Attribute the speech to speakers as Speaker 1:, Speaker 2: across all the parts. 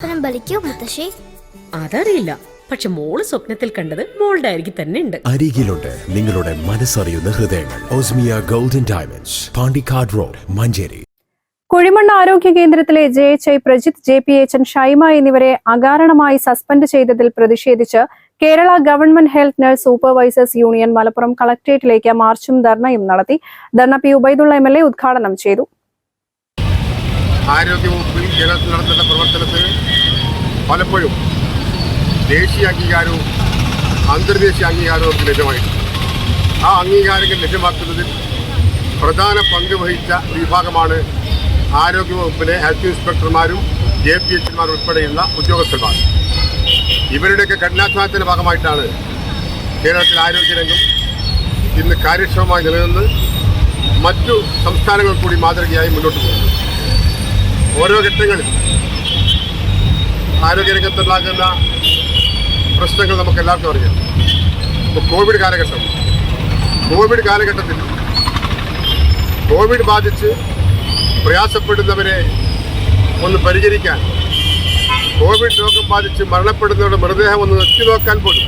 Speaker 1: സ്വപ്നം ബലിക്കോ മുത്തശ്ശി?
Speaker 2: അതറിയില്ല. പക്ഷെ മോൾ സ്വപ്നത്തിൽ കണ്ടത് മോളുടെ അരികിൽ തന്നെ ഉണ്ട്.
Speaker 3: അരികിലുണ്ട് നിങ്ങളുടെ മനസ്സറിയുന്ന ഹൃദയങ്ങൾ. Osmiya golden diamonds Pandikkad road Manjeri.
Speaker 4: Kuzhimanna ആരോഗ്യ കേന്ദ്രത്തിലെ J H I Prajith J P H N Shaima എന്നിവരെ അകാരണമായി സസ്പെൻഡ് ചെയ്തതിൽ പ്രതിഷേധിച്ച് Kerala government health nurse supervisors union Malappuram കളക്ടറേറ്റിലേക്ക് മാർച്ചും ധർണയും നടത്തി. ധർണ P Ubaidulla M L A ഉദ്ഘാടനം ചെയ്തു.
Speaker 5: ആരോഗ്യവകുപ്പിൽ കേരളത്തിൽ നടത്തുന്ന പ്രവർത്തനത്തിന് പലപ്പോഴും ദേശീയ അംഗീകാരവും അന്തർദേശീയ അംഗീകാരവും നമുക്ക് ലഭ്യമായിട്ടുണ്ട്. ആ അംഗീകാരങ്ങൾ ലഭ്യമാക്കുന്നതിൽ പ്രധാന പങ്ക് വഹിച്ച വിഭാഗമാണ് ആരോഗ്യവകുപ്പിലെ ഹെൽത്ത് ഇൻസ്പെക്ടർമാരും ജെ പി എച്ച്മാർ ഉൾപ്പെടെയുള്ള ഉദ്യോഗസ്ഥന്മാർ. ഇവരുടെയൊക്കെ കഠിനാധ്വാനത്തിന്റെ ഭാഗമായിട്ടാണ് കേരളത്തിൽ ആരോഗ്യരംഗം ഇന്ന് കാര്യക്ഷമമായി നിലനിന്ന് മറ്റു സംസ്ഥാനങ്ങൾ കൂടി മാതൃകയായി മുന്നോട്ട് പോകുന്നത്. ഓരോ ഘട്ടങ്ങളിൽ ആരോഗ്യരംഗത്തുണ്ടാകുന്ന പ്രശ്നങ്ങൾ നമുക്ക് എല്ലാവർക്കും അറിയാം. ഇപ്പോൾ കോവിഡ് കാലഘട്ടം. കോവിഡ് കാലഘട്ടത്തിൽ കോവിഡ് ബാധിച്ച് പ്രയാസപ്പെടുന്നവരെ ഒന്ന് പരിചരിക്കാൻ കോവിഡ് രോഗം ബാധിച്ച് മരണപ്പെടുന്നവരുടെ മൃതദേഹം ഒന്ന് എത്തി നോക്കാൻ പോലും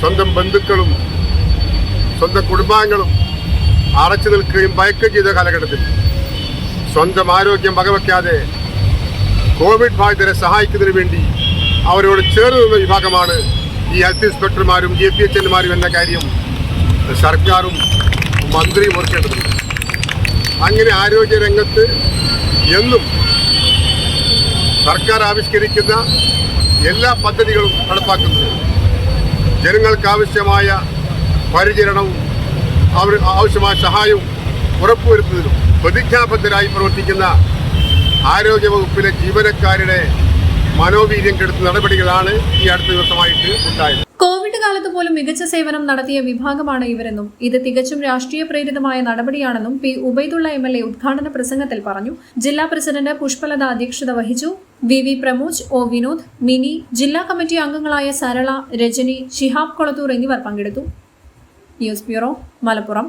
Speaker 5: സ്വന്തം ബന്ധുക്കളും സ്വന്തം കുടുംബാംഗങ്ങളും അടച്ചു നിൽക്കുകയും ഭയക്കുകയും ചെയ്ത കാലഘട്ടത്തിൽ സ്വന്തം ആരോഗ്യം വകവയ്ക്കാതെ കോവിഡ് ബാധിതരെ സഹായിക്കുന്നതിന് വേണ്ടി അവരോട് ചേർന്ന് നിന്ന വിഭാഗമാണ് ഈ ഹെൽത്ത് ഇൻസ്പെക്ടർമാരും ജെ പി എച്ച് എൻമാരും എന്ന കാര്യം സർക്കാരും മന്ത്രിയും ഓർക്കേണ്ടതുണ്ട്. അങ്ങനെ ആരോഗ്യ രംഗത്ത് എന്നും സർക്കാർ ആവിഷ്കരിക്കുന്ന എല്ലാ പദ്ധതികളും നടപ്പാക്കുന്നത് ജനങ്ങൾക്ക് ആവശ്യമായ പരിചരണവും അവർ ആവശ്യമായ സഹായവും ഉറപ്പുവരുത്തുന്നതിനും പ്രതിജ്ഞാബദ്ധരായി പ്രവർത്തിക്കുന്ന ആരോഗ്യവകുപ്പിലെ ജീവനക്കാരുടെ മനോവീര്യം കെടുത്ത നടപടികളാണ് ഈ അടുത്ത ദിവസമായിട്ട് ഉണ്ടായത്.
Speaker 6: കോവിഡ് കാലത്ത് പോലും മികച്ച സേവനം നടത്തിയ വിഭാഗമാണ് ഇവരെന്നും ഇത് തികച്ചും രാഷ്ട്രീയ പ്രേരിതമായ നടപടിയാണെന്നും P Ubaidulla M L A ഉദ്ഘാടന പ്രസംഗത്തിൽ പറഞ്ഞു. ജില്ലാ പ്രസിഡന്റ് പുഷ്പലത അധ്യക്ഷത വഹിച്ചു. V V Pramoj O Vinod Mini ജില്ലാ കമ്മിറ്റി അംഗങ്ങളായ സരള രജനി ഷിഹാബ് കൊളത്തൂർ എന്നിവർ പങ്കെടുത്തു. News bureau Malappuram.